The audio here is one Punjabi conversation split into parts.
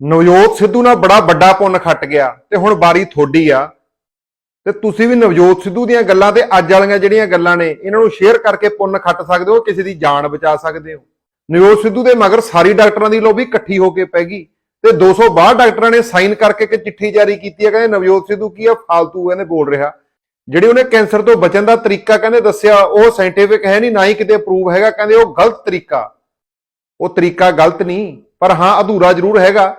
ਨਵਜੋਤ ਸਿੱਧੂ ਨਾਲ ਬੜਾ ਵੱਡਾ ਪੁੰਨ ਖੱਟ ਗਿਆ ਤੇ ਹੁਣ ਵਾਰੀ ਥੋੜੀ ਆ। ਤੇ ਤੁਸੀਂ ਵੀ ਨਵਜੋਤ ਸਿੱਧੂ ਦੀਆਂ ਗੱਲਾਂ ਤੇ ਅੱਜ ਵਾਲੀਆਂ ਜਿਹੜੀਆਂ ਗੱਲਾਂ ਨੇ, ਇਹਨਾਂ ਨੂੰ ਸ਼ੇਅਰ ਕਰਕੇ ਪੁੰਨ ਖੱਟ ਸਕਦੇ ਹੋ, ਕਿਸੇ ਦੀ ਜਾਨ ਬਚਾ ਸਕਦੇ ਹੋ। ਨਵਜੋਤ ਸਿੱਧੂ ਦੇ ਮਗਰ ਸਾਰੀ ਡਾਕਟਰਾਂ ਦੀ ਲੋਬੀ ਇਕੱਠੀ ਹੋ ਕੇ ਪੈ ਗਈ ਤੇ 262 ਡਾਕਟਰਾਂ ਨੇ ਸਾਈਨ ਕਰਕੇ ਇੱਕ ਚਿੱਠੀ ਜਾਰੀ ਕੀਤੀ ਹੈ, ਕਹਿੰਦੇ ਨਵਜੋਤ ਸਿੱਧੂ ਕੀ ਆ, ਫਾਲਤੂ ਕਹਿੰਦੇ ਬੋਲ ਰਿਹਾ। ਜਿਹੜੇ ਉਹਨੇ ਕੈਂਸਰ ਤੋਂ ਬਚਣ ਦਾ ਤਰੀਕਾ ਕਹਿੰਦੇ ਦੱਸਿਆ, ਉਹ ਸਾਇੰਟੀਫਿਕ ਹੈ ਨਹੀਂ, ਨਾ ਹੀ ਕਿਤੇ ਪ੍ਰੂਵ ਹੈਗਾ, ਕਹਿੰਦੇ ਉਹ ਗਲਤ ਤਰੀਕਾ। ਉਹ ਤਰੀਕਾ ਗਲਤ ਨਹੀਂ, ਪਰ ਹਾਂ, ਅਧੂਰਾ ਜ਼ਰੂਰ ਹੈਗਾ।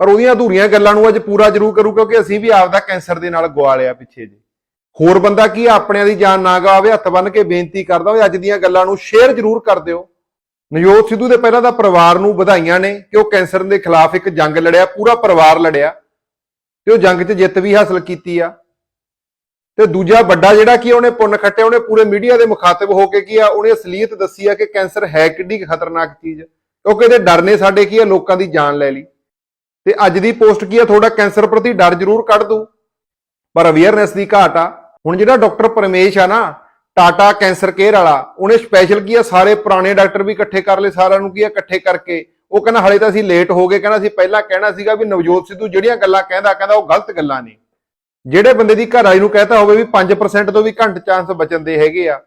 ਪਰ ਉਹਦੀਆਂ ਅਧੂਰੀਆਂ ਗੱਲਾਂ ਨੂੰ ਅੱਜ ਪੂਰਾ ਜ਼ਰੂਰ ਕਰੂ ਕਿਉਂਕਿ ਅਸੀਂ ਵੀ ਆਪਦਾ ਕੈਂਸਰ ਦੇ ਨਾਲ ਗਵਾ ਲਿਆ ਪਿੱਛੇ ਜੇ। ਹੋਰ ਬੰਦਾ ਕੀ ਆ, ਆਪਣਿਆਂ ਦੀ ਜਾਨ ਨਾ ਗਵਾਵੇ ਹੱਥ ਬੰਨ ਕੇ ਬੇਨਤੀ ਕਰਦਾ ਵੀ ਅੱਜ ਦੀਆਂ ਗੱਲਾਂ ਨੂੰ ਸ਼ੇਅਰ ਜ਼ਰੂਰ ਕਰ ਦਿਓ। ਨਵਜੋਤ ਸਿੱਧੂ ਦੇ ਪਹਿਲਾਂ ਤਾਂ ਪਰਿਵਾਰ ਨੂੰ ਵਧਾਈਆਂ ਨੇ ਕਿ ਉਹ ਕੈਂਸਰ ਦੇ ਖਿਲਾਫ ਇੱਕ ਜੰਗ ਲੜਿਆ ਪੂਰਾ ਪਰਿਵਾਰ ਲੜਿਆ। ਤੇ ਉਹ ਜੰਗ 'ਚ ਜਿੱਤ ਵੀ ਹਾਸਲ ਕੀਤੀ ਆ। ਤੇ ਦੂਜਾ ਵੱਡਾ ਜਿਹੜਾ ਕੀ ਉਹਨੇ ਪੁੰਨ ਖੱਟਿਆ ਉਹਨੇ ਪੂਰੇ ਮੀਡੀਆ ਦੇ ਮੁਖਾਤਬ ਹੋ ਕੇ ਕੀ ਆ ਉਹਨੇ ਅਸਲੀਅਤ ਦੱਸੀ ਆ ਕਿ ਕੈਂਸਰ ਹੈ ਕਿੱਡੀ ਖਤਰਨਾਕ ਚੀਜ਼। ਕਿਉਂਕਿ ਇਹਦੇ ਡਰ ਨੇ ਸਾਡੇ ਕੀ ਆ ਲੋਕਾਂ ਦੀ ਜਾਨ ਲੈ ਲਈ। ਤੇ ਅੱਜ ਦੀ ਪੋਸਟ ਕੀ ਆ? ਤੁਹਾਡਾ ਕੈਂਸਰ ਪ੍ਰਤੀ ਡਰ ਜ਼ਰੂਰ ਕੱਢ ਦੂ ਪਰ ਅਵੇਅਰਨੈਸ ਦੀ ਘਾਟ ਆ। ਹੁਣ ਜਿਹੜਾ ਡਾਕਟਰ ਪਰਮੇਸ਼ ਆ ਨਾ, ਟਾਟਾ ਕੈਂਸਰ ਕੇਅਰ ਵਾਲਾ, ਉਹਨੇ ਸਪੈਸ਼ਲ ਕੀ ਆ? ਸਾਰੇ ਪੁਰਾਣੇ ਡਾਕਟਰ ਵੀ ਇਕੱਠੇ ਕਰ ਲਏ, ਸਾਰਿਆਂ ਨੂੰ ਕੀ ਆ? ਇਕੱਠੇ ਕਰਕੇ। ਉਹ ਕਹਿੰਦਾ, ਹਲੇ ਤਾਂ ਅਸੀਂ ਲੇਟ ਹੋ ਗਏ। ਕਹਿੰਦਾ, ਅਸੀਂ ਪਹਿਲਾਂ ਕਹਿਣਾ ਸੀਗਾ ਵੀ ਨਵਜੋਤ ਸਿੱਧੂ ਜਿਹੜੀਆਂ ਗੱਲਾਂ ਕਹਿੰਦਾ ਕਹਿੰਦਾ ਉਹ ਗਲਤ ਗੱਲਾਂ ਨੇ। ਜਿਹੜੇ ਬੰਦੇ ਦੀ ਘਰ ਵਾਲੀ ਨੂੰ ਕਹਤਾ ਹੋਵੇ ਵੀ 5% ਤੋਂ ਵੀ ਘੱਟ ਚਾਂਸ ਬਚਣ ਦੇ ਹੈਗੇ ਆ,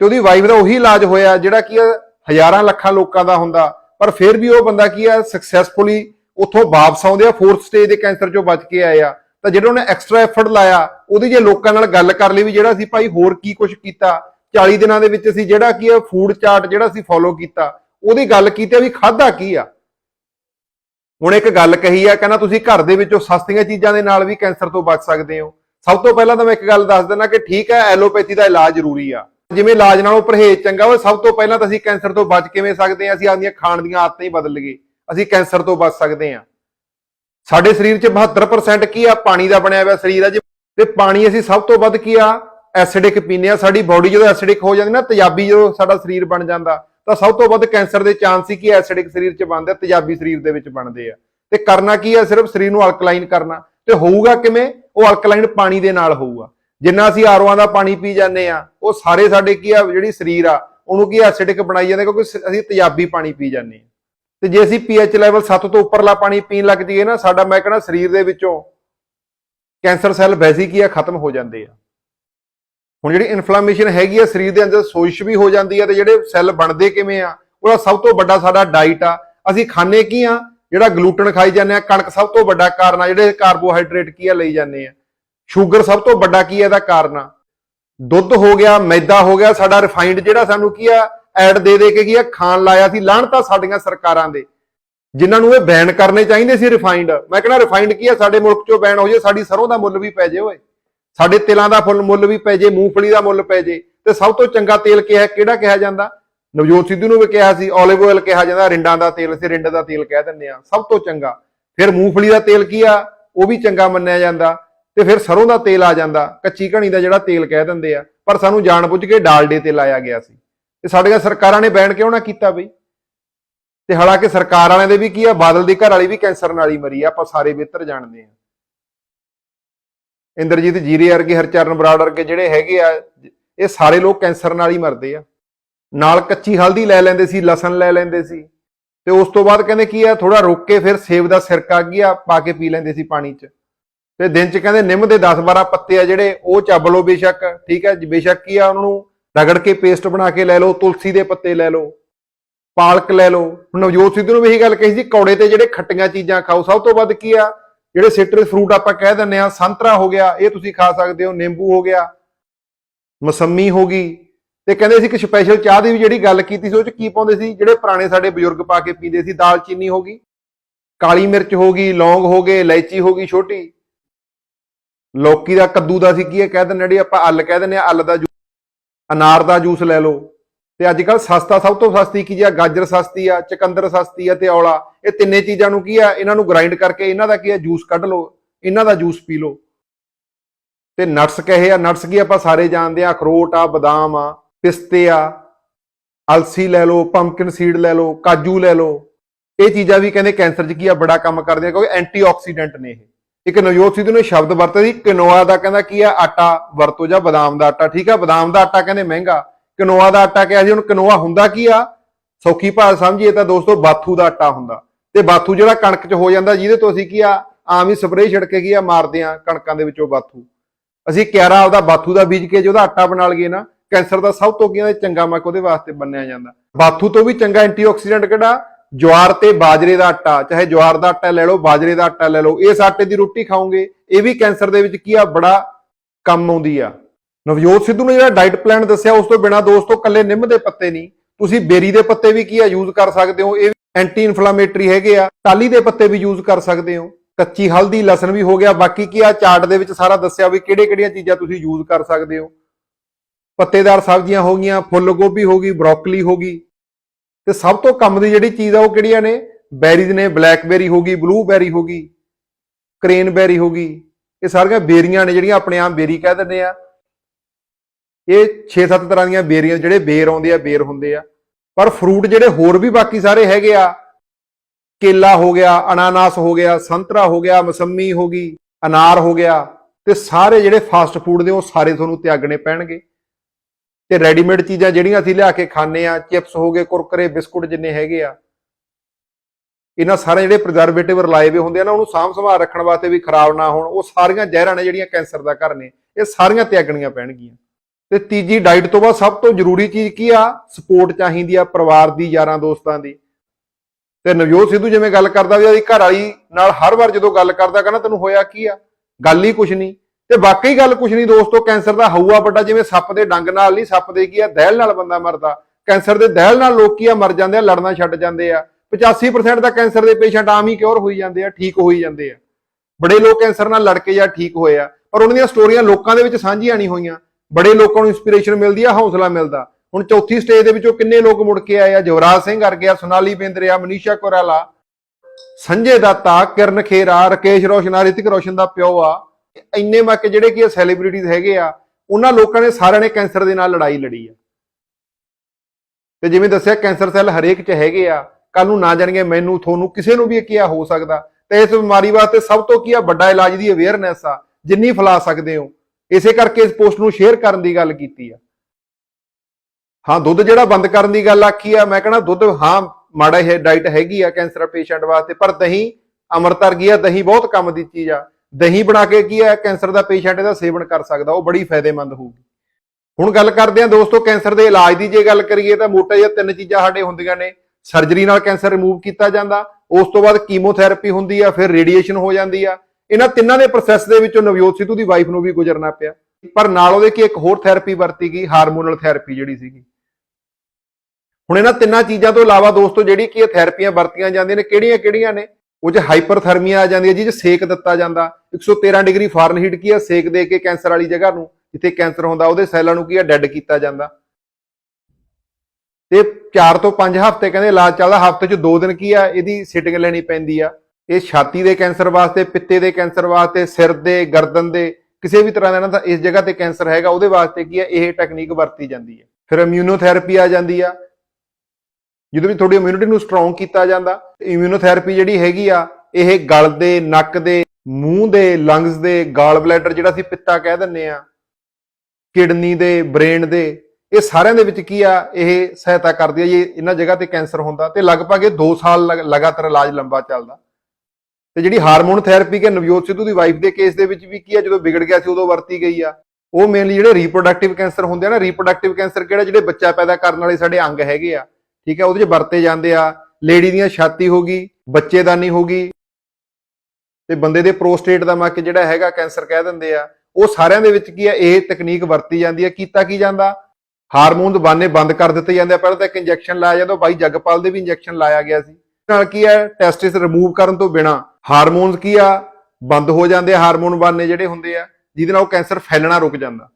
ਤੇ ਉਹਦੀ ਵਾਈਫ ਦਾ ਉਹੀ ਇਲਾਜ ਹੋਇਆ, ਜਿਹੜਾ ਕੀ ਆ, ਹਜ਼ਾਰਾਂ ਲੱਖਾਂ ਲੋਕਾਂ ਦਾ ਹੁੰਦਾ। ਪਰ ਫਿਰ ਵੀ ਉਹ ਬੰਦਾ ਕੀ ਆ? ਸਕਸੈਸਫੁਲੀ ਉੱਥੋਂ ਵਾਪਸ ਆਉਂਦੇ ਆ ਫੋਰਥ ਸਟੇਜ ਦੇ ਕੈਂਸਰ ਚੋਂ ਬਚ ਕੇ ਆਏ ਆ। ਤਾਂ ਜਿਹੜਾ ਉਹਨੇ ਐਕਸਟਰਾ ਐਫਰਟ ਲਾਇਆ, ਉਹਦੀ ਜੇ ਲੋਕਾਂ ਨਾਲ ਗੱਲ ਕਰ ਲਈ ਵੀ ਜਿਹੜਾ ਅਸੀਂ ਭਾਈ ਹੋਰ ਕੀ ਕੁਝ ਕੀਤਾ 40 ਦਿਨਾਂ ਦੇ ਵਿੱਚ ਅਸੀਂ ਜਿਹੜਾ ਕੀ ਆ ਫੂਡ ਚਾਰਟ ਜਿਹੜਾ ਅਸੀਂ ਫੋਲੋ ਕੀਤਾ, ਉਹਦੀ ਗੱਲ ਕੀਤੀ ਵੀ ਖਾਦਾ ਕੀ ਆ। ਹੁਣ ਇੱਕ ਗੱਲ ਕਹੀ ਆ, ਕਹਿੰਦਾ ਤੁਸੀਂ ਘਰ ਦੇ ਵਿੱਚੋਂ ਸਸਤੀਆਂ ਚੀਜ਼ਾਂ ਦੇ ਨਾਲ ਵੀ ਕੈਂਸਰ ਤੋਂ ਬਚ ਸਕਦੇ ਹੋ। ਸਭ ਤੋਂ ਪਹਿਲਾਂ ਤਾਂ ਮੈਂ ਇੱਕ ਗੱਲ ਦੱਸ ਦਿੰਦਾ ਕਿ ਠੀਕ ਹੈ ਐਲੋਪੈਥੀ ਦਾ ਇਲਾਜ ਜ਼ਰੂਰੀ ਆ। ਜਿਵੇਂ ਇਲਾਜ ਨਾਲੋਂ ਪਰਹੇਜ਼ ਚੰਗਾ ਵਾ, ਸਭ ਤੋਂ ਪਹਿਲਾਂ ਤਾਂ ਅਸੀਂ ਕੈਂਸਰ ਤੋਂ ਬਚ ਕਿਵੇਂ ਸਕਦੇ ਹਾਂ ਅਸੀਂ ਆਪਦੀਆਂ ਖਾਣ ਦੀਆਂ ਆਦਤਾਂ ਹੀ ਬਦਲ ਲਈਏ। ਅਸੀਂ ਕੈਂਸਰ ਤੋਂ ਬਚ ਸਕਦੇ ਹਾਂ। ਸਾਡੇ ਸਰੀਰ 'ਚ 72% ਕੀ ਆ? ਪਾਣੀ ਦਾ ਬਣਿਆ ਹੋਇਆ ਸਰੀਰ ਆ ਜੀ। ਤੇ ਪਾਣੀ ਅਸੀਂ ਸਭ ਤੋਂ ਵੱਧ ਕੀ ਆ? ਐਸਿਡਿਕ ਪੀਂਦੇ ਆ ਸਾਡੀ ਬਾਡੀ ਜਦੋਂ ਐਸਿਡਿਕ ਹੋ ਜਾਂਦੀ ਨਾ, ਤੇਜ਼ਾਬੀ ਜਦੋਂ ਸਾਡਾ ਸਰੀਰ ਬਣ ਜਾਂਦਾ, ਤਾਂ ਸਭ ਤੋਂ ਵੱਧ ਕੈਂਸਰ ਦੇ ਚਾਂਸ ਹੀ ਕੀ ਐਸਿਡਿਕ ਸਰੀਰ 'ਚ ਬਣਦੇ ਆ, ਤੇਜ਼ਾਬੀ ਸਰੀਰ ਦੇ ਵਿੱਚ ਬਣਦੇ ਆ। ਤੇ ਕਰਨਾ ਕੀ ਆ? ਸਿਰਫ ਸਰੀਰ ਨੂੰ ਅਲਕਲਾਈਨ ਕਰਨਾ। ਤੇ ਹੋਊਗਾ ਕਿਵੇਂ? ਉਹ ਅਲਕਲਾਈਨ ਪਾਣੀ ਦੇ ਨਾਲ ਹੋਊਗਾ। ਜਿੰਨਾ ਅਸੀਂ ਆਰਓਆਂ ਦਾ ਪਾਣੀ ਪੀ ਜਾਂਦੇ ਆ ਉਹ ਸਾਰੇ ਸਾਡੇ ਕੀ ਆ? ਜਿਹੜੀ ਸਰੀਰ ਆ, ਉਹਨੂੰ ਕੀ ਐਸਿਡਿਕ ਬਣਾਈ ਜਾਂਦੇ ਕਿਉਂਕਿ ਅਸੀਂ ਤੇਜ਼ਾਬੀ ਪਾਣੀ ਪੀ ਜਾਂਦੇ ਆ ਤੇ ਜੇ ਅਸੀਂ ਪੀਐਚ ਲੈਵਲ 7 ਤੋਂ ਉੱਪਰਲਾ ਪਾਣੀ ਪੀਣ ਲੱਗ ਜਾਈਏ ਨਾ, ਸਾਡਾ ਮੈਂ ਕਹਿੰਦਾ ਸਰੀਰ ਦੇ ਵਿੱਚੋਂ ਕੈਂਸਰ ਸੈੱਲ ਵੈਸੇ ਕੀ ਆ, ਖਤਮ ਹੋ ਜਾਂਦੇ ਆ। ਹੁਣ ਜਿਹੜੀ ਇਨਫਲੇਮੇਸ਼ਨ ਹੈਗੀ ਆ, ਸਰੀਰ ਦੇ ਅੰਦਰ ਸੋਜਿਸ਼ ਵੀ ਹੋ ਜਾਂਦੀ ਆ ਤੇ ਜਿਹੜੇ ਸੈੱਲ ਬਣਦੇ ਕਿਵੇਂ ਆ, ਉਹਦਾ ਸਭ ਤੋਂ ਵੱਡਾ ਸਾਡਾ ਡਾਈਟ ਆ। ਅਸੀਂ ਖਾਣੇ ਕੀ ਆ, ਜਿਹੜਾ ਗਲੂਟਨ ਖਾਈ ਜਾਂਦੇ ਆ, ਕਣਕ ਸਭ ਤੋਂ ਵੱਡਾ ਕਾਰਨ ਆ, ਜਿਹੜੇ ਕਾਰਬੋਹਾਈਡਰੇਟ ਕੀ ਆ, ਲਈ ਜਾਂਦੇ ਆ। ਸ਼ੂਗਰ ਸਭ ਤੋਂ ਵੱਡਾ ਕੀ ਆ, ਇਹਦਾ ਕਾਰਨ ਆ। ਦੁੱਧ ਹੋ ਗਿਆ, ਮੈਦਾ ਹੋ ਗਿਆ, ਸਾਡਾ ਰਿਫਾਈਨਡ ਜਿਹੜਾ ਸਾਨੂੰ ਕੀ ਆ ਐਡ ਦੇ ਦੇ ਕੇ ਕੀ ਆ, ਖਾਣ ਲਾਇਆ ਸੀ ਲਾਹਣਤਾ ਸਾਡੀਆਂ ਸਰਕਾਰਾਂ ਦੇ। ਜਿਨ੍ਹਾਂ ਨੂੰ ਇਹ ਬੈਨ ਕਰਨੇ ਚਾਹੀਦੇ ਸੀ ਰਿਫਾਈਨਡ ਮੈਂ ਕਹਿੰਦਾ ਰਿਫਾਈਨਡ ਕੀ ਆ? ਸਾਡੇ ਮੁਲਕ ਚੋਂ ਬੈਨ ਹੋ ਜੇ ਸਾਡੀ ਸਰੋਂ ਦਾ ਮੁੱਲ ਵੀ ਪੈ ਜੇ ਓਏ। ਸਾਡੇ ਤਿਲਾਂ ਦਾ ਫੁੱਲ ਮੁੱਲ ਵੀ ਪੈ ਜੇ, ਮੂੰਗਫਲੀ ਦਾ ਮੁੱਲ ਪੈ ਜੇ। ਤੇ ਸਭ ਤੋਂ ਚੰਗਾ ਤੇਲ ਕਿਹਾ ਕਿਹੜਾ ਕਿਹਾ ਜਾਂਦਾ? ਨਵਜੋਤ ਸਿੱਧੂ ਨੂੰ ਵੀ ਕਿਹਾ ਸੀ 올ਿਵ ਆਇਲ ਕਿਹਾ ਜਾਂਦਾ, ਰਿੰਡਾਂ ਦਾ ਤੇਲ ਸੀ ਰਿੰਡ ਦਾ ਤੇਲ ਕਹਿ ਦਿੰਦੇ ਆ ਸਭ ਤੋਂ ਚੰਗਾ। ਫਿਰ ਮੂੰਗਫਲੀ ਦਾ ਤੇਲ ਕੀ ਆ? ਉਹ ਵੀ ਚੰਗਾ ਮੰਨਿਆ ਜਾਂਦਾ। ਤੇ ਫਿਰ ਸਰੋਂ ਦਾ ਤੇਲ ਆ ਜਾਂਦਾ। ਕੱਚੀ ਘਣੀ ਦਾ ਜਿਹੜਾ ਤੇਲ ਕਹਿ ਦਿੰਦੇ ਆ। ਪਰ ਸਾਨੂੰ ਜਾਣਬੁੱਝ ਕੇ ਡਾਲਡੇ ਤੇ ਲਾਇਆ ਗਿਆ ਸੀ। ਤੇ ਸਾਡੀਆਂ ਸਰਕਾਰਾਂ ਨੇ ਬੈਨ ਕਿਉਂ ਨਾ ਕੀਤਾ ਬਈ? ਤੇ ਹਾਲਾਂਕਿ ਸਰਕਾਰ ਵਾਲਿਆਂ ਦੇ ਵੀ ਕੀ ਆ, ਬਾਦਲ ਦੀ ਘਰ ਵਾਲੀ ਵੀ ਕੈਂਸਰ ਨਾਲ ਹੀ ਮਰੀ ਆ, ਆਪਾਂ ਸਾਰੇ ਬਿਹਤਰ ਜਾਣਦੇ ਆ ਇੰਦਰਜੀਤ ਜੀਰੇ ਵਰਗੇ, ਹਰਚਰਨ ਬਰਾੜ ਵਰਗੇ ਜਿਹੜੇ ਹੈਗੇ ਆ, ਇਹ ਸਾਰੇ ਲੋਕ ਕੈਂਸਰ ਨਾਲ ਹੀ ਮਰਦੇ ਆ। ਨਾਲ ਕੱਚੀ ਹਲਦੀ ਲੈ ਲੈਂਦੇ ਸੀ, ਲਸਣ ਲੈ ਲੈਂਦੇ ਸੀ। ਤੇ ਉਸ ਤੋਂ ਬਾਅਦ ਕਹਿੰਦੇ ਕੀ ਆ ਥੋੜਾ ਰੁੱਕ ਕੇ ਫਿਰ ਸੇਬ ਦਾ ਸਿਰਕਾ ਕੀ ਆ ਪਾ ਕੇ ਪੀ ਲੈਂਦੇ ਸੀ ਪਾਣੀ 'ਚ। ਤੇ ਦਿਨ 'ਚ ਕਹਿੰਦੇ ਨਿੰਮ ਦੇ 10-12 ਪੱਤੇ ਆ ਜਿਹੜੇ, ਉਹ ਚੱਬ ਲਓ ਬੇਸ਼ੱਕ, ਠੀਕ ਹੈ ਬੇਸ਼ੱਕ ਕੀ ਆ ਉਹਨਾਂ ਨੂੰ ਰਗੜ ਕੇ ਪੇਸਟ ਬਣਾ ਕੇ ਲੈ ਲਓ, ਤੁਲਸੀ ਦੇ ਪੱਤੇ ਲੈ ਲਓ, ਪਾਲਕ ਲੈ ਲਓ। ਨਵਜੋਤ ਸਿੱਧੂ ਨੂੰ ਵੀ ਇਹੀ ਗੱਲ ਕਹੀ ਸੀ, ਕੌੜੇ ਤੇ ਜਿਹੜੇ ਖੱਟੀਆਂ ਚੀਜ਼ਾਂ ਖਾਓ, ਸਭ ਤੋਂ ਵੱਧ ਕੀ ਆ, ਜਿਹੜੇ ਸਿਟਰਸ ਫਰੂਟ ਆਪਾਂ ਕਹਿ ਦਿੰਦੇ ਆ ਸੰਤਰਾ ਹੋ ਗਿਆ, ਇਹ ਤੁਸੀਂ ਖਾ ਸਕਦੇ ਹੋ, ਨਿੰਬੂ ਹੋ ਗਿਆ, ਮਸੰਮੀ ਹੋ ਗਈ। ਤੇ ਕਹਿੰਦੇ ਸੀ ਕਿ ਸਪੈਸ਼ਲ ਚਾਹ ਦੀ ਵੀ ਜਿਹੜੀ ਗੱਲ ਕੀਤੀ ਸੀ, ਉਹ ਚ ਕੀ ਪਾਉਂਦੇ ਸੀ? ਜਿਹੜੇ ਪੁਰਾਣੇ ਸਾਡੇ ਬਜ਼ੁਰਗ ਪਾ ਕੇ ਪੀਂਦੇ ਸੀ, ਦਾਲਚੀਨੀ ਹੋ ਗਈ, ਕਾਲੀ ਮਿਰਚ ਹੋ ਗਈ, ਲੌਂਗ ਹੋ ਗਏ, ਇਲਾਇਚੀ ਹੋ ਗਈ, ਛੋਟੀ। ਲੌਕੀ ਦਾ ਕੱਦੂ ਦਾ ਸੀ ਕੀ ਇਹ, ਕਹਿ ਦਿੰਦੇ ਜਿਹੜੀ ਆਪਾਂ ਅੱਲ ਕਹਿ ਦਿੰਦੇ ਆ, ਅੱਲ ਦਾ ਜੂਸ ਅਨਾਰ ਦਾ ਜੂਸ ਲੈ ਲਓ। ਤੇ ਅੱਜ ਕੱਲ ਸਸਤਾ, ਸਭ ਤੋਂ ਸਸਤੀ ਕੀ ਜੀ ਆ? ਗਾਜਰ ਸਸਤੀ ਆ, ਚਕੰਦਰ ਸਸਤੀ ਆ ਤੇ ਔਲਾ। ਇਹ ਤਿੰਨੇ ਚੀਜ਼ਾਂ ਨੂੰ ਕੀ ਆ? ਇਹਨਾਂ ਨੂੰ ਗ੍ਰਾਈਂਡ ਕਰਕੇ ਇਹਨਾਂ ਦਾ ਕੀ ਆ? ਜੂਸ ਕੱਢ ਲਓ। ਇਹਨਾਂ ਦਾ ਜੂਸ ਪੀ ਲਓ। ਤੇ ਨਟਸ ਕਹੇ ਆ, ਨਟਸ ਕੀ ਆਪਾਂ ਸਾਰੇ ਜਾਣਦੇ ਆ, ਅਖਰੋਟ ਆ, ਬਦਾਮ ਆ, ਪਿਸਤੇ ਆ, ਅਲਸੀ ਲੈ ਲਓ ਪੰਪਕਿਨ ਸੀਡ ਲੈ ਲਓ, ਕਾਜੂ ਲੈ ਲਓ। ਇਹ ਚੀਜ਼ਾਂ ਵੀ ਕਹਿੰਦੇ ਕੈਂਸਰ 'ਚ ਕੀ ਆ? ਬੜਾ ਕੰਮ ਕਰਦੀਆਂ ਕਿਉਂਕਿ ਐਂਟੀਆਕਸੀਡੈਂਟ ਨੇ ਇਹ। ਇੱਕ ਨਵਜੋਤ ਸਿੱਧੂ ਨੇ ਸ਼ਬਦ ਵਰਤਿਆ ਸੀ, ਕਿਨੋਆ ਦਾ ਕਹਿੰਦਾ ਕੀ ਆ, ਆਟਾ, ਵਰਤੋ ਜਾਂ ਬਦਾਮ ਦਾ ਆਟਾ, ਠੀਕ ਆ? ਬਦਾਮ ਦਾ ਆਟਾ ਕਹਿੰਦੇ ਮਹਿੰਗਾ। ਕਿਨੋਆ ਦਾ ਆਟਾ ਕਿਹਾ ਸੀ, ਹੁਣ ਕਿਨੋਆ ਹੁੰਦਾ ਕੀ ਆ? ਸੌਖੀ ਭਾਸ਼ਾ ਸਮਝੀਏ ਤਾਂ ਦੋਸਤੋ, ਬਾਥੂ ਦਾ ਆਟਾ ਹੁੰਦਾ। ਤੇ ਬਾਥੂ ਜਿਹੜਾ ਕਣਕ 'ਚ ਹੋ ਜਾਂਦਾ, ਜਿਹਦੇ ਤੋਂ ਅਸੀਂ ਕੀ ਆ, ਆਮ ਹੀ ਸਪਰੇਅ ਛਿੜਕੇ ਕੀ ਆ, ਮਾਰਦੇ ਆ ਕਣਕਾਂ ਦੇ ਵਿੱਚੋਂ ਬਾਥੂ। ਅਸੀਂ ਕਿਆਰਾ ਆਪਦਾ ਬਾਥੂ ਦਾ ਬੀਜ ਕੇ ਜੇ ਉਹਦਾ ਆਟਾ ਬਣਾ ਲਈਏ ਨਾ, ਕੈਂਸਰ ਦਾ ਸਭ ਤੋਂ ਕੀ ਚੰਗਾ ਮੱਕ ਉਹਦੇ ਵਾਸਤੇ ਬੰਨਿਆ ਜਾਂਦਾ। ਬਾਥੂ ਤੋਂ ਵੀ ਚੰਗਾ ਐਂਟੀਆਕਸੀਡੈਂਟ ਕਿਹੜਾ? ਜਵਾਰ ਤੇ ਬਾਜਰੇ ਦਾ ਆਟਾ, ਚਾਹੇ ਜਵਾਰ ਦਾ ਆਟਾ ਲੈ ਲਓ, ਬਾਜਰੇ ਦਾ ਆਟਾ ਲੈ ਲਓ, ਇਸ ਆਟੇ ਦੀ ਰੋਟੀ ਖਾਓਗੇ, ਇਹ ਵੀ ਕੈਂਸਰ ਦੇ ਵਿੱਚ ਕੀ ਆ, ਬੜਾ ਕੰਮ ਆਉਂਦੀ ਆ। ਨਵਜੋਤ ਸਿੱਧੂ ਨੇ ਜਿਹੜਾ ਡਾਈਟ ਪਲਾਨ ਦੱਸਿਆ, ਉਸ ਤੋਂ ਬਿਨਾ ਦੋਸਤੋ ਕੱਲੇ ਨਿੰਮ ਦੇ ਪੱਤੇ ਨਹੀਂ, ਤੁਸੀਂ ਬੇਰੀ ਦੇ ਪੱਤੇ ਵੀ ਕੀ ਆ ਯੂਜ਼ ਕਰ ਸਕਦੇ ਹੋ, ਇਹ ਐਂਟੀ ਇਨਫਲਾਮੇਟਰੀ ਹੈਗੇ ਆ ਟਾਲੀ ਦੇ ਪੱਤੇ ਵੀ ਯੂਜ਼ ਕਰ ਸਕਦੇ ਹੋ, ਕੱਚੀ ਹਲਦੀ, ਲਸਣ ਵੀ ਹੋ ਗਿਆ, ਬਾਕੀ ਕੀ ਆ ਚਾਰਟ ਦੇ ਵਿੱਚ ਸਾਰਾ ਦੱਸਿਆ ਵੀ ਕਿਹੜੇ ਕਿਹੜੀਆਂ ਚੀਜ਼ਾਂ ਤੁਸੀਂ ਯੂਜ਼ ਕਰ ਸਕਦੇ ਹੋ। ਪੱਤੇਦਾਰ ਸਬਜ਼ੀਆਂ ਹੋ ਗਈਆਂ, ਫੁੱਲ ਗੋਭੀ ਹੋ ਗਈ, ਬਰੋਕਲੀ ਹੋ ਗਈ ਤੇ ਸਭ ਤੋਂ ਕੰਮ ਦੀ ਜਿਹੜੀ ਚੀਜ਼ ਆ ਉਹ ਕਿਹੜੀਆਂ ਨੇ? ਬੈਰੀਜ਼ ਨੇ ਬਲੈਕਬੇਰੀ ਹੋ ਗਈ ਬਲੂਬੈਰੀ ਹੋ ਗਈ ਕਰੇਨਬੈਰੀ ਹੋ ਗਈ। ਇਹ ਸਾਰੀਆਂ ਬੇਰੀਆਂ ਨੇ ਜਿਹੜੀਆਂ ਆਪਣੇ ਆਪ ਬੇਰੀ ਕਹਿ ਦਿੰਦੇ ਆ। ਇਹ 6-7 ਤਰ੍ਹਾਂ ਦੀਆਂ ਬੇਰੀਆਂ ਜਿਹੜੇ ਬੇਰ ਆਉਂਦੇ ਆ, ਬੇਰ ਹੁੰਦੇ ਆ। ਪਰ ਫਰੂਟ ਜਿਹੜੇ ਹੋਰ ਵੀ ਬਾਕੀ ਸਾਰੇ ਹੈਗੇ ਆ, ਕੇਲਾ ਹੋ ਗਿਆ, ਅਨਾਨਾਸ ਹੋ ਗਿਆ, ਸੰਤਰਾ ਹੋ ਗਿਆ, ਮਸੰਮੀ ਹੋ ਗਈ, ਅਨਾਰ ਹੋ ਗਿਆ, ਤੇ ਸਾਰੇ ਜਿਹੜੇ ਫਾਸਟ ਫੂਡ ਦੇ ਉਹ ਸਾਰੇ ਤੁਹਾਨੂੰ ਤਿਆਗਣੇ ਪੈਣਗੇ। ਤੇ ਰੈਡੀਮੇਡ ਚੀਜ਼ਾਂ ਜਿਹੜੀਆਂ ਅਸੀਂ ਲਿਆ ਕੇ ਖਾਂਦੇ ਆ ਚਿਪਸ ਹੋ ਗਏ, ਕੁਰਕਰੇ, ਬਿਸਕੁਟ ਜਿੰਨੇ ਹੈਗੇ ਆ। ਇਹਨਾਂ ਸਾਰੇ ਜਿਹੜੇ ਪ੍ਰੀਜ਼ਰਵੇਟਿਵ ਰਲਾਏ ਹੋਏ ਹੁੰਦੇ ਆ ਨਾ, ਉਹਨੂੰ ਸਾਂਭ ਸੰਭਾਲ ਰੱਖਣ ਵਾਸਤੇ ਵੀ ਖਰਾਬ ਨਾ ਹੋਣ, ਉਹ ਸਾਰੀਆਂ ਜ਼ਹਿਰਾਂ ਨੇ ਜਿਹੜੀਆਂ ਕੈਂਸਰ ਦਾ ਘਰ ਨੇ, ਇਹ ਸਾਰੀਆਂ ਤਿਆਗਣੀਆਂ ਪੈਣਗੀਆਂ। ਤੇ ਤੀਜੀ ਡਾਈਟ ਤੋਂ ਬਾਅਦ ਸਭ ਤੋਂ ਜ਼ਰੂਰੀ ਚੀਜ਼ ਕੀ ਆ? ਸਪੋਰਟ ਚਾਹੀਦੀ ਆ ਪਰਿਵਾਰ ਦੀ, ਯਾਰਾਂ ਦੋਸਤਾਂ ਦੀ। ਤੇ ਨਵਜੋਤ ਸਿੱਧੂ ਜਿਵੇਂ ਗੱਲ ਕਰਦਾ ਵੀ ਉਹਦੀ ਘਰ ਵਾਲੀ ਨਾਲ ਹਰ ਵਾਰ ਜਦੋਂ ਗੱਲ ਕਰਦਾ ਕਹਿੰਦਾ ਤੈਨੂੰ ਹੋਇਆ ਕੀ ਆ? ਗੱਲ ਹੀ ਕੁਛ ਨਹੀਂ। ਤੇ ਵਾਕਈ ਗੱਲ ਕੁਛ ਨਹੀਂ ਦੋਸਤੋ, ਕੈਂਸਰ ਦਾ ਹਊਆ ਵੱਡਾ ਜਿਵੇਂ ਸੱਪ ਦੇ ਡੰਗ ਨਾਲ ਨਹੀਂ, ਸੱਪ ਦੇ ਕੀ ਆ, ਦਹਿਲ ਨਾਲ ਬੰਦਾ ਮਰਦਾ। ਕੈਂਸਰ ਦੇ ਦਹਿਲ ਨਾਲ ਲੋਕ ਕੀ ਆ ਮਰ ਜਾਂਦੇ ਆ, ਲੜਨਾ ਛੱਡ ਜਾਂਦੇ ਆ। 85% ਦਾ ਕੈਂਸਰ ਦੇ ਪੇਸ਼ੈਂਟ ਆਮ ਹੀ ਕਿਉਰ ਹੋਈ ਜਾਂਦੇ ਆ, ਠੀਕ ਹੋਈ ਜਾਂਦੇ ਆ। ਬੜੇ ਲੋਕ ਕੈਂਸਰ ਨਾਲ ਲੜ ਕੇ ਜਾਂ ਠੀਕ ਹੋਏ ਆ। ਪਰ ਉਹਨਾਂ ਦੀਆਂ ਸਟੋਰੀਆਂ ਲੋਕਾਂ ਦੇ ਵਿੱਚ ਸਾਂਝੀਆਂ ਨਹੀਂ ਹੋਈਆਂ। ਬੜੇ ਲੋਕਾਂ ਨੂੰ ਇਨਸਪੀਰੇਸ਼ਨ ਮਿਲਦੀ ਆ, ਹੌਸਲਾ ਮਿਲਦਾ। ਹੁਣ ਚੌਥੀ ਸਟੇਜ ਦੇ ਵਿੱਚੋਂ ਕਿੰਨੇ ਲੋਕ ਮੁੜ ਕੇ ਆਏ ਆ? ਜਵਰਾਜ ਸਿੰਘ ਕਰ ਗਿਆ ਸੋਨਾਲੀ ਬੇਂਦਰਿਆ ਮਨੀਸ਼ਾ ਕੋਰਾਲਾ, ਸੰਜੇ ਦੱਤਾ ਕਿਰਨ ਖੇਰਾ, ਰਕੇਸ਼ ਰੋਸ਼ਨ ਆ, ਰਿਤਿਕ ਰੋਸ਼ਨ ਦਾ ਪਿਓ ਆ। ਇੰਨੇ ਮੱਕ ਜਿਹੜੇ ਕੀ ਸੈਲੀਬ੍ਰਿਟੀਜ਼ ਹੈਗੇ ਆ, ਉਹਨਾਂ ਲੋਕਾਂ ਨੇ ਸਾਰਿਆਂ ਨੇ ਕੈਂਸਰ ਦੇ ਨਾਲ ਲੜਾਈ ਲੜੀ ਆ। ਤੇ ਜਿਵੇਂ ਦੱਸਿਆ, ਕੈਂਸਰ ਸੈੱਲ ਹਰੇਕ 'ਚ ਹੈਗੇ ਆ ਕੱਲ ਨੂੰ ਨਾ ਜਾਣਗੇ, ਮੈਨੂੰ, ਤੁਹਾਨੂੰ, ਕਿਸੇ ਨੂੰ ਵੀ ਕੀ ਆ ਹੋ ਸਕਦਾ। ਤੇ ਇਸ ਬਿਮਾਰੀ ਵਾਸਤੇ ਸਭ ਤੋਂ ਕੀ ਆ, ਵੱਡਾ ਇਲਾਜ ਦੀ ਅਵੇਅਰਨੈਸ ਆ, ਜਿੰਨੀ ਫੈਲਾ ਸਕਦੇ ਹੋ। ਇਸੇ ਕਰਕੇ ਇਸ ਪੋਸਟ ਨੂੰ ਸ਼ੇਅਰ ਕਰਨ ਦੀ ਗੱਲ ਕੀਤੀ ਆ। ਹਾਂ, ਦੁੱਧ ਜਿਹੜਾ ਬੰਦ ਕਰਨ ਦੀ ਗੱਲ ਆਖੀ ਆ, ਮੈਂ ਕਹਿੰਦਾ ਦੁੱਧ, ਹਾਂ, ਮਾੜਾ ਹੈ ਡਾਈਟ ਹੈਗੀ ਆ ਕੈਂਸਰ ਪੇਸ਼ੈਂਟ ਵਾਸਤੇ, ਪਰ ਦਹੀਂ, ਅਮਰਤ ਵਰਗੀ ਆ, ਦਹੀਂ ਬਹੁਤ ਕੰਮ ਦੀ ਚੀਜ਼ ਆ। ਦਹੀਂ ਬਣਾ ਕੇ ਕੀ ਹੈ, ਕੈਂਸਰ ਦਾ ਪੇਸ਼ੈਂਟ ਇਹਦਾ ਸੇਵਨ ਕਰ ਸਕਦਾ, ਉਹ ਬੜੀ ਫਾਇਦੇਮੰਦ ਹੋਊਗੀ। ਹੁਣ ਗੱਲ ਕਰਦੇ ਹਾਂ ਦੋਸਤੋ, ਕੈਂਸਰ ਦੇ ਇਲਾਜ ਦੀ ਜੇ ਗੱਲ ਕਰੀਏ ਤਾਂ ਮੋਟਾ ਜਿਹਾ ਤਿੰਨ ਚੀਜ਼ਾਂ ਸਾਡੇ ਹੁੰਦੀਆਂ ਨੇ। ਸਰਜਰੀ ਨਾਲ ਕੈਂਸਰ ਰਿਮੂਵ ਕੀਤਾ ਜਾਂਦਾ, ਉਸ ਤੋਂ ਬਾਅਦ ਕੀਮੋਥੈਰੇਪੀ ਹੁੰਦੀ ਆ, ਫਿਰ ਰੇਡੀਏਸ਼ਨ ਹੋ ਜਾਂਦੀ ਆ। ਇਹਨਾਂ ਤਿੰਨਾਂ ਦੇ ਪ੍ਰੋਸੈਸ ਦੇ ਵਿੱਚੋਂ ਨਵਜੋਤ ਸਿੱਧੂ ਦੀ ਵਾਈਫ ਨੂੰ ਵੀ ਗੁਜ਼ਰਨਾ ਪਿਆ। ਪਰ ਨਾਲ ਉਹਦੇ ਕੀ ਇੱਕ ਹੋਰ ਥੈਰੇਪੀ ਵਰਤੀ ਗਈ ਹਾਰਮੋਨਲ ਥੈਰੇਪੀ ਜਿਹੜੀ ਸੀਗੀ। ਹੁਣ ਇਹਨਾਂ ਤਿੰਨਾਂ ਚੀਜ਼ਾਂ ਤੋਂ ਇਲਾਵਾ ਦੋਸਤੋ, ਜਿਹੜੀ ਕੀ ਇਹ ਥੈਰੇਪੀਆਂ ਵਰਤੀਆਂ ਜਾਂਦੀਆਂ ਨੇ ਕਿਹੜੀਆਂ ਕਿਹੜੀਆਂ ਨੇ? ਉਹ 'ਚ ਹਾਈਪਰਥਰਮੀਆ ਆ ਜਾਂਦੀ ਹੈ ਜਿਹਦੇ ਸੇਕ ਦਿੱਤਾ ਜਾਂਦਾ 113 ਡਿਗਰੀ ਫਾਰਨਹੀਟ ਕੀ ਆ ਸੇਕ ਦੇ ਕੇ ਕੈਂਸਰ ਵਾਲੀ ਜਗ੍ਹਾ ਨੂੰ, ਜਿੱਥੇ ਕੈਂਸਰ ਹੁੰਦਾ, ਉਹਦੇ ਸੈੱਲਾਂ ਨੂੰ ਕੀ ਆ ਡੈੱਡ ਕੀਤਾ ਜਾਂਦਾ। ਤੇ 4 ਤੋਂ 5 ਹਫ਼ਤੇ ਕਹਿੰਦੇ ਇਲਾਜ ਚੱਲਦਾ, ਹਫ਼ਤੇ 'ਚ 2 ਦਿਨ ਕੀ ਆ ਇਹਦੀ ਸਿਟਿੰਗ ਲੈਣੀ ਪੈਂਦੀ ਆ। ਇਹ ਛਾਤੀ ਦੇ ਕੈਂਸਰ ਵਾਸਤੇ, ਪਿੱਤੇ ਦੇ ਕੈਂਸਰ ਵਾਸਤੇ, ਸਿਰ ਦੇ, ਗਰਦਨ ਦੇ, ਕਿਸੇ ਵੀ ਤਰ੍ਹਾਂ ਦਾ ਇਹਨਾਂ ਦਾ ਇਸ ਜਗ੍ਹਾ ਤੇ ਕੈਂਸਰ ਹੈਗਾ, ਉਹਦੇ ਵਾਸਤੇ ਕੀ ਆ ਇਹ ਟੈਕਨੀਕ ਵਰਤੀ ਜਾਂਦੀ ਹੈ। ਫਿਰ ਇਮਿਊਨੋਥੈਰੇਪੀ ਆ ਜਾਂਦੀ ਆ। ਜਿਹਦੇ ਵਿੱਚ ਤੁਹਾਡੀ ਇਮਿਊਨਿਟੀ ਨੂੰ ਸਟਰੋਂਗ ਕੀਤਾ ਜਾਂਦਾ ਇਮਿਊਨੋਥੈਰੇਪੀ ਜਿਹੜੀ ਹੈਗੀ ਆ, ਇਹ ਗਲ ਦੇ, ਨੱਕ ਦੇ, ਮੂੰਹ ਦੇ ਲੰਗਸ ਦੇ ਗਾਲ ਬਲੈਡਰ ਜਿਹੜਾ ਅਸੀਂ ਪਿੱਤਾ ਕਹਿ ਦਿੰਨੇ ਆ, ਕਿਡਨੀ ਦੇ ਬ੍ਰੇਨ ਦੇ, ਇਹ ਸਾਰਿਆਂ ਦੇ ਵਿੱਚ ਕੀ ਆ, ਇਹ ਸਹਾਇਤਾ ਕਰਦੀ ਆ, ਜੇ ਇਹਨਾਂ ਜਗ੍ਹਾ ਤੇ ਕੈਂਸਰ ਹੁੰਦਾ, ਤੇ ਲਗਭਗ ਇਹ 2 ਸਾਲ ਲਗ- ਲਗਾਤਾਰ ਇਲਾਜ ਲੰਬਾ ਚੱਲਦਾ। ਤੇ ਜਿਹੜੀ ਹਾਰਮੋਨ ਥੈਰੇਪੀ ਕੇ ਨਵਜੋਤ ਸਿੱਧੂ ਦੀ ਵਾਈਫ ਦੇ ਕੇਸ ਦੇ ਵਿੱਚ ਵੀ ਕੀ ਆ, ਜਦੋਂ ਵਿਗੜ ਗਿਆ ਸੀ, ਉਦੋਂ ਵਰਤੀ ਗਈ ਆ। ਉਹ ਮੇਨਲੀ ਜਿਹੜੇ ਰੀਪਰੋਡਕਟਿਵ ਕੈਂਸਰ ਹੁੰਦੇ ਆ ਨਾ ਰੀਪਰੋਡਕਟਿਵ ਕੈਂਸਰ ਕਿਹੜਾ, ਜਿਹੜੇ ਬੱਚਾ ਪੈਦਾ ਕਰਨ ਵਾਲੇ ਸਾਡੇ ਅੰਗ ਹੈਗੇ ਆ। ਠੀਕ ਹੈ, ਉਹਦੇ 'ਚ ਵਰਤੇ ਜਾਂਦੇ ਆ। ਲੇਡੀ ਦੀਆਂ ਛਾਤੀ ਹੋ ਗਈ, ਬੱਚੇਦਾਨੀ ਹੋ ਗਈ। ਤੇ ਬੰਦੇ ਦੇ ਪ੍ਰੋਸਟੇਟ ਦਾ ਮੱਕ ਜਿਹੜਾ ਹੈਗਾ, ਕੈਂਸਰ ਕਹਿ ਦਿੰਦੇ ਆ। ਉਹ ਸਾਰਿਆਂ ਦੇ ਵਿੱਚ ਕੀ ਆ, ਇਹ ਤਕਨੀਕ ਵਰਤੀ ਜਾਂਦੀ ਹੈ ਕੀਤਾ ਕੀ ਜਾਂਦਾ? ਹਾਰਮੋਨ ਦਬਾਨੇ ਬੰਦ ਕਰ ਦਿੱਤੇ ਜਾਂਦੇ ਆ। ਪਹਿਲਾਂ ਤਾਂ ਇੱਕ ਇੰਜੈਕਸ਼ਨ ਲਾਇਆ ਜਾਂਦਾ, ਉਹ ਬਾਈ ਜਗਪਾਲ ਦੇ ਵੀ ਇੰਜੈਕਸ਼ਨ ਲਾਇਆ ਗਿਆ ਸੀ। ਨਾਲ ਕੀ ਹੈ ਟੈਸਟਿਸ ਰਿਮੂਵ ਕਰਨ ਤੋਂ ਬਿਨਾ ਹਾਰਮੋਨਸ ਕੀ ਆ, ਬੰਦ ਹੋ ਜਾਂਦੇ ਆ ਹਾਰਮੋਨ ਬਾਨੇ ਜਿਹੜੇ ਹੁੰਦੇ ਆ, ਜਿਹਦੇ ਨਾਲ ਉਹ ਕੈਂਸਰ ਫੈਲਣਾ ਰੁਕ ਜਾਂਦਾ।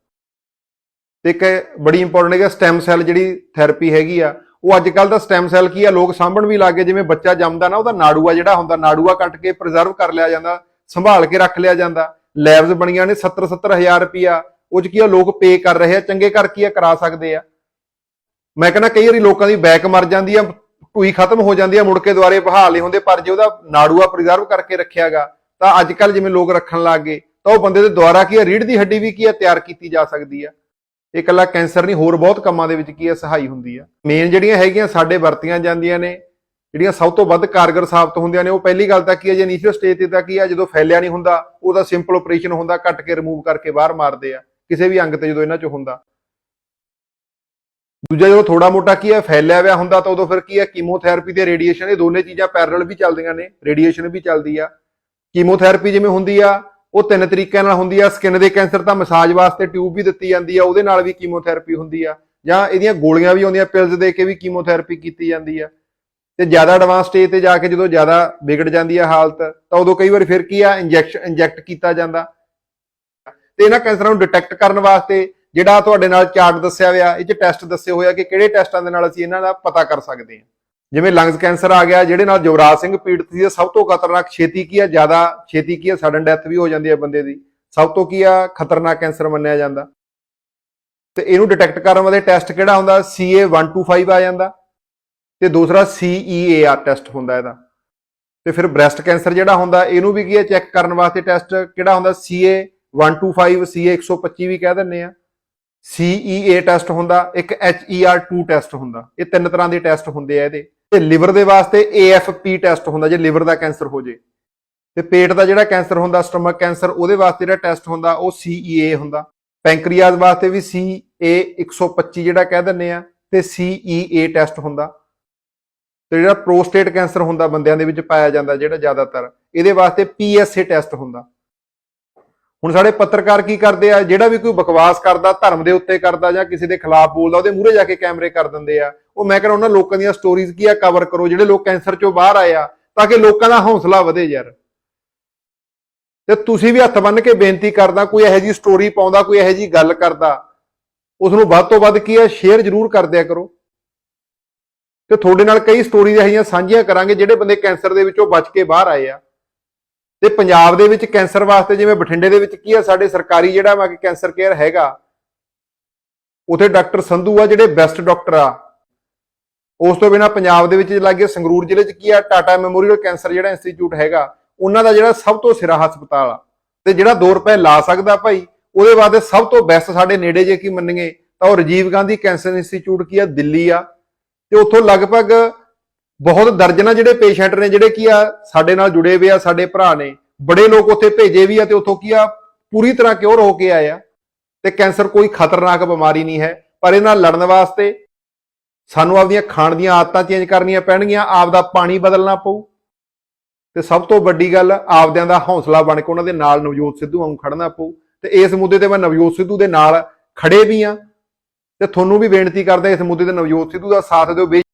ਤੇ ਇੱਕ ਬੜੀ ਇੰਪੋਰਟੈਂਟ ਹੈਗਾ ਸਟੈਮ ਸੈੱਲ ਜਿਹੜੀ ਥੈਰੇਪੀ ਹੈਗੀ ਆ ਉਹ ਅੱਜ ਕੱਲ ਦਾ ਸਟੈਮ ਸੈੱਲ ਕੀ ਆ? ਲੋਕ ਸਾਂਭਣ ਵੀ ਲੱਗੇ ਜਿਵੇਂ ਬੱਚਾ ਜੰਮਦਾ ਨਾ, ਉਹਦਾ ਨਾੜੂਆ ਜਿਹੜਾ ਹੁੰਦਾ, ਨਾੜੂਆ ਕੱਟ ਕੇ ਪ੍ਰੀਜ਼ਰਵ ਕਰ ਲਿਆ ਜਾਂਦਾ, ਸੰਭਾਲ ਕੇ ਰੱਖ ਲਿਆ ਜਾਂਦਾ। ਲੈਬਸ ਬਣੀਆਂ ਨੇ 70 70000 ਰੁਪਿਆ ਉਹ ਚ ਕੀ ਆ? ਲੋਕ ਪੇ ਕਰ ਰਹੇ ਆ, ਚੰਗੇ ਕਰ ਕੀ ਆ? ਕਰਾ ਸਕਦੇ ਆ। ਮੈਂ ਕਹਿੰਦਾ ਕਈ ਵਾਰੀ ਲੋਕਾਂ ਦੀ ਬੈਕ ਮਰ ਜਾਂਦੀ ਆ ਢੂਈ ਖਤਮ ਹੋ ਜਾਂਦੀ ਆ, ਮੁੜ ਕੇ ਦੁਆਰੇ ਬਹਾਲ ਨਹੀਂ ਹੁੰਦੇ, ਪਰ ਜੇ ਉਹਦਾ ਨਾੜੂਆ ਪ੍ਰੀਜ਼ਰਵ ਕਰਕੇ ਰੱਖਿਆਗਾ, ਤਾਂ ਅੱਜ ਕੱਲ ਜਿਵੇਂ ਲੋਕ ਰੱਖਣ ਲੱਗ ਗਏ, ਤਾਂ ਉਹ ਬੰਦੇ ਦੇ ਦੁਆਰਾ ਕੀ ਆ? ਰੀੜ ਦੀ ਹੱਡੀ ਵੀ ਕੀ ਆ? ਤਿਆਰ ਕੀਤੀ ਜਾ ਸਕਦੀ ਆ। ਇਹ ਇਕੱਲਾ ਕੈਂਸਰ ਨਹੀਂ, ਹੋਰ ਬਹੁਤ ਕੰਮਾਂ ਦੇ ਵਿੱਚ ਕੀ ਆ ਸਹਾਈ ਹੁੰਦੀ ਆ। ਮੇਨ ਜਿਹੜੀਆਂ ਹੈਗੀਆਂ ਸਾਡੇ ਵਰਤੀਆਂ ਜਾਂਦੀਆਂ ਨੇ, ਜਿਹੜੀਆਂ ਸਭ ਤੋਂ ਵੱਧ ਕਾਰਗਰ ਸਾਬਤ ਹੁੰਦੀਆਂ ਨੇ, ਉਹ ਪਹਿਲੀ ਗੱਲ ਤਾਂ ਕੀ ਹੈ, ਜੇ ਇਨੀਸ਼ੀਅਲ ਸਟੇਜ ਤੇ ਤਾਂ ਕੀ ਹੈ ਜਦੋਂ ਫੈਲਿਆ ਨਹੀਂ ਹੁੰਦਾ, ਉਹਦਾ ਸਿੰਪਲ ਆਪਰੇਸ਼ਨ ਹੁੰਦਾ, ਕੱਟ ਕੇ ਰਿਮੂਵ ਕਰਕੇ ਬਾਹਰ ਮਾਰਦੇ ਆ, ਕਿਸੇ ਵੀ ਅੰਗ ਤੇ ਜਦੋਂ ਇਹਨਾਂ 'ਚ ਹੁੰਦਾ। ਦੂਜਾ ਜਦੋਂ ਥੋੜਾ ਮੋਟਾ ਕੀ ਹੈ, ਫੈਲਿਆ ਹੋਇਆ ਹੁੰਦਾ, ਤਾਂ ਉਦੋਂ ਫਿਰ ਕੀ ਹੈ ਕੀਮੋਥੈਰੇਪੀ ਤੇ ਰੇਡੀਏਸ਼ਨ ਇਹ ਦੋਨੇ ਚੀਜ਼ਾਂ ਪੈਰਲਲ ਵੀ ਚੱਲਦੀਆਂ ਨੇ ਰੇਡੀਏਸ਼ਨ ਵੀ ਚੱਲਦੀ ਆ। ਕੀਮੋਥੈਰੇਪੀ ਜਿਵੇਂ ਹੁੰਦੀ ਆ ਉਹ ਤਿੰਨ ਤਰੀਕਿਆਂ ਨਾਲ ਹੁੰਦੀ ਆ ਸਕਿਨ ਦੇ ਕੈਂਸਰ ਤਾਂ ਮਸਾਜ ਵਾਸਤੇ ਟਿਊਬ ਵੀ ਦਿੱਤੀ ਜਾਂਦੀ ਆ, ਉਹਦੇ ਨਾਲ ਵੀ ਕੀਮੋਥੈਰੇਪੀ ਹੁੰਦੀ ਆ, ਜਾਂ ਇਹਦੀਆਂ ਗੋਲੀਆਂ ਵੀ ਆਉਂਦੀਆਂ ਪਿਲਸ ਦੇ ਕੇ ਵੀ ਕੀਮੋਥੈਰੇਪੀ ਕੀਤੀ ਜਾਂਦੀ ਆ। ਤੇ ਜ਼ਿਆਦਾ ਐਡਵਾਂਸ ਸਟੇਜ ਤੇ ਜਾ ਕੇ ਜਦੋਂ ਜ਼ਿਆਦਾ ਵਿਗੜ ਜਾਂਦੀ ਆ ਹਾਲਤ, ਤਾਂ ਉਦੋਂ ਕਈ ਵਾਰ ਫਿਰ ਕੀ ਆ ਇੰਜੈਕਸ਼ਨ ਇੰਜੈਕਟ ਕੀਤਾ ਜਾਂਦਾ। ਤੇ ਇਹਨਾਂ ਕੈਂਸਰਾਂ ਨੂੰ ਡਿਟੈਕਟ ਕਰਨ ਵਾਸਤੇ ਜਿਹੜਾ ਤੁਹਾਡੇ ਨਾਲ ਚਾਰਟ ਦੱਸਿਆ ਹੋਇਆ, ਇਹ ਚ ਟੈਸਟ ਦੱਸੇ ਹੋਇਆ ਕਿ ਕਿਹੜੇ ਟੈਸਟਾਂ ਦੇ ਨਾਲ ਅਸੀਂ ਇਹਨਾਂ ਦਾ ਪਤਾ ਕਰ ਸਕਦੇ ਹਾਂ। ਜਿਵੇਂ ਲੰਗਸ ਕੈਂਸਰ ਆ ਗਿਆ, ਜਿਹੜੇ ਨਾਲ ਯੁਵਰਾਜ ਸਿੰਘ ਪੀੜਤ ਸੀ ਸਭ ਤੋਂ ਖਤਰਨਾਕ ਛੇਤੀ ਕੀ ਆ? ਜ਼ਿਆਦਾ ਛੇਤੀ ਕੀ ਆ? ਸਡਨ ਡੈਥ ਵੀ ਹੋ ਜਾਂਦੀ ਹੈ ਬੰਦੇ ਦੀ। ਸਭ ਤੋਂ ਕੀ ਆ? ਖਤਰਨਾਕ ਕੈਂਸਰ ਮੰਨਿਆ ਜਾਂਦਾ। ਤੇ ਇਹਨੂੰ ਡਿਟੈਕਟ ਕਰਨ ਵਾਲੇ ਟੈਸਟ ਕਿਹੜਾ ਹੁੰਦਾ? CA125 ਆ ਜਾਂਦਾ। ਤੇ ਦੂਸਰਾ CEAR ਟੈਸਟ ਹੁੰਦਾ ਇਹਦਾ। ਤੇ ਫਿਰ ਬ੍ਰੈਸਟ ਕੈਂਸਰ ਜਿਹੜਾ ਹੁੰਦਾ, ਇਹਨੂੰ ਵੀ ਕੀ ਹੈ ਚੈੱਕ ਕਰਨ ਵਾਸਤੇ ਟੈਸਟ ਕਿਹੜਾ ਹੁੰਦਾ? CA125 CA125 ਵੀ ਕਹਿ ਦਿੰਨੇ ਆ। CEA ਟੈਸਟ ਹੁੰਦਾ, ਇੱਕ HER2 ਟੈਸਟ ਹੁੰਦਾ। ਇਹ ਤਿੰਨ ਤਰ੍ਹਾਂ ਦੇ ਟੈਸਟ ਹੁੰਦੇ ਆ ਇਹਦੇ। ਤੇ ਲਿਵਰ ਦੇ ਵਾਸਤੇ AFP ਟੈਸਟ ਹੁੰਦਾ, ਜੇ ਲਿਵਰ ਦਾ ਕੈਂਸਰ ਹੋ ਜੇ। ਤੇ ਪੇਟ ਦਾ ਜਿਹੜਾ ਕੈਂਸਰ ਹੁੰਦਾ ਸਟਮਕ ਕੈਂਸਰ ਉਹਦੇ ਵਾਸਤੇ ਜਿਹੜਾ ਟੈਸਟ ਹੁੰਦਾ, ਉਹ CEA ਹੁੰਦਾ। ਪੈਂਕਰੀਆਸ ਵਾਸਤੇ ਵੀ CA125 ਜਿਹੜਾ ਕਹਿ ਦਿੰਨੇ ਆ, ਤੇ CEA ਟੈਸਟ ਹੁੰਦਾ। ਤੇ ਜਿਹੜਾ ਪ੍ਰੋਸਟੇਟ ਕੈਂਸਰ ਹੁੰਦਾ, ਬੰਦਿਆਂ ਦੇ ਵਿੱਚ ਪਾਇਆ ਜਾਂਦਾ, ਜਿਹੜਾ ਜ਼ਿਆਦਾਤਰ, ਇਹਦੇ ਵਾਸਤੇ PSA ਟੈਸਟ ਹੁੰਦਾ। ਹੁਣ ਸਾਡੇ ਪੱਤਰਕਾਰ ਕੀ ਕਰਦੇ ਆ? ਜਿਹੜਾ ਵੀ ਕੋਈ ਬਕਵਾਸ ਕਰਦਾ, ਧਰਮ ਦੇ ਉੱਤੇ ਕਰਦਾ ਜਾਂ ਕਿਸੇ ਦੇ ਖਿਲਾਫ ਬੋਲਦਾ, ਉਹਦੇ ਮੂਹਰੇ ਜਾ ਕੇ ਕੈਮਰੇ ਕਰ ਦਿੰਦੇ ਆ। ਉਹ ਮੈਂ ਕਹਿੰਦਾ ਉਹਨਾਂ ਲੋਕਾਂ ਦੀਆਂ ਸਟੋਰੀਜ਼ ਕੀ ਆ? ਕਵਰ ਕਰੋ। ਜਿਹੜੇ ਲੋਕ ਕੈਂਸਰ ਚੋਂ ਬਾਹਰ ਆਏ ਆ, ਤਾਂ ਕਿ ਲੋਕਾਂ ਦਾ ਹੌਸਲਾ ਵਧੇ ਯਾਰ। ਤੇ ਤੁਸੀਂ ਵੀ ਹੱਥ ਬੰਨ ਕੇ ਬੇਨਤੀ ਕਰਦਾ, ਕੋਈ ਇਹੋ ਜੀ ਸਟੋਰੀ ਪਾਉਂਦਾ, ਕੋਈ ਇਹੋ ਜੀ ਗੱਲ ਕਰਦਾ ਉਸ ਨੂੰ ਵੱਧ ਤੋਂ ਵੱਧ ਕੀ ਆ? ਸ਼ੇਅਰ ਜ਼ਰੂਰ ਕਰ ਦਿਆ ਕਰੋ। ਤੇ ਤੁਹਾਡੇ ਨਾਲ ਕਈ ਸਟੋਰੀਜ਼ ਇਹੋ ਇਹੀਆਂ ਸਾਂਝੀਆਂ ਕਰਾਂਗੇ, ਜਿਹੜੇ ਬੰਦੇ ਕੈਂਸਰ ਦੇ ਵਿੱਚੋਂ ਬਚ ਕੇ ਬਾਹਰ ਆਏ ਆ। ਤੇ ਪੰਜਾਬ ਦੇ ਵਿੱਚ ਕੈਂਸਰ ਵਾਸਤੇ ਜਿਵੇਂ ਬਠਿੰਡੇ ਦੇ ਵਿੱਚ ਕੀ ਆ, ਸਾਡੇ ਸਰਕਾਰੀ ਜਿਹੜਾ ਵਾ ਕਿ ਕੈਂਸਰ ਕੇਅਰ ਹੈਗਾ, ਉਥੇ ਡਾਕਟਰ ਸੰਧੂ ਆ ਜਿਹੜੇ ਬੈਸਟ ਡਾਕਟਰ ਆ। ਉਸ ਤੋਂ ਬਿਨਾ ਪੰਜਾਬ ਦੇ ਵਿੱਚ ਲੱਗੇ ਸੰਗਰੂਰ ਜ਼ਿਲ੍ਹੇ 'ਚ ਕੀ ਆ, ਟਾਟਾ ਮੈਮੋਰੀਅਲ ਕੈਂਸਰ ਜਿਹੜਾ ਇੰਸਟੀਚਿਊਟ ਹੈਗਾ, ਉਹਨਾਂ ਦਾ ਜਿਹੜਾ ਸਭ ਤੋਂ ਸਿਰਾ ਹਸਪਤਾਲ ਆ। ਤੇ ਜਿਹੜਾ 2 ਰੁਪਏ ਲਾ ਸਕਦਾ ਭਾਈ, ਉਹਦੇ ਵਾਸਤੇ ਸਭ ਤੋਂ ਬੈਸਟ ਸਾਡੇ ਨੇੜੇ ਜੇ ਕੀ ਮੰਨੀਏ, ਤਾਂ ਉਹ ਰਾਜੀਵ ਗਾਂਧੀ ਕੈਂਸਰ ਇੰਸਟੀਚਿਊਟ ਕੀ ਆ, ਦਿੱਲੀ ਆ। ਤੇ ਉੱਥੋਂ ਲਗਭਗ ਬਹੁਤ ਦਰਜਨਾਂ ਜਿਹੜੇ ਪੇਸ਼ੈਂਟ ਨੇ, ਜਿਹੜੇ ਕੀ ਆ, ਸਾਡੇ ਨਾਲ ਜੁੜੇ ਹੋਏ ਆ, ਸਾਡੇ ਭਰਾ ਨੇ। ਬੜੇ ਲੋਕ ਉੱਥੇ ਭੇਜੇ ਵੀ ਆ ਤੇ ਉੱਥੋਂ ਕੀ ਆ, ਪੂਰੀ ਤਰ੍ਹਾਂ ਕਿਉਰ ਹੋ ਕੇ ਆਏ ਆ। ਤੇ ਕੈਂਸਰ ਕੋਈ ਖਤਰਨਾਕ ਬਿਮਾਰੀ ਨਹੀਂ ਹੈ। ਪਰ ਇਹਨਾਂ ਲੜਨ ਵਾਸਤੇ ਸਾਨੂੰ ਆਪਦੀਆਂ ਖਾਣ ਦੀਆਂ ਆਦਤਾਂ ਚੇਂਜ ਕਰਨੀਆਂ ਪੈਣਗੀਆਂ ਆਪਦਾ ਪਾਣੀ ਬਦਲਣਾ ਪਊ। ਤੇ ਸਭ ਤੋਂ ਵੱਡੀ ਗੱਲ, ਆਪਦਿਆਂ ਦਾ ਹੌਸਲਾ ਬਣ ਕੇ ਉਹਨਾਂ ਦੇ ਨਾਲ ਨਵਜੋਤ ਸਿੱਧੂ ਵਾਂਗ ਖੜਨਾ ਪਊ। ਤੇ ਇਸ ਮੁੱਦੇ ਤੇ ਮੈਂ ਨਵਜੋਤ ਸਿੱਧੂ ਦੇ ਨਾਲ ਖੜੇ ਵੀ ਆ। ਤੇ ਤੁਹਾਨੂੰ ਵੀ ਬੇਨਤੀ ਕਰਦਾ ਇਸ ਮੁੱਦੇ ਤੇ ਨਵਜੋਤ ਸਿੱਧੂ ਦਾ ਸਾਥ ਦਿਓ। ਬੇ-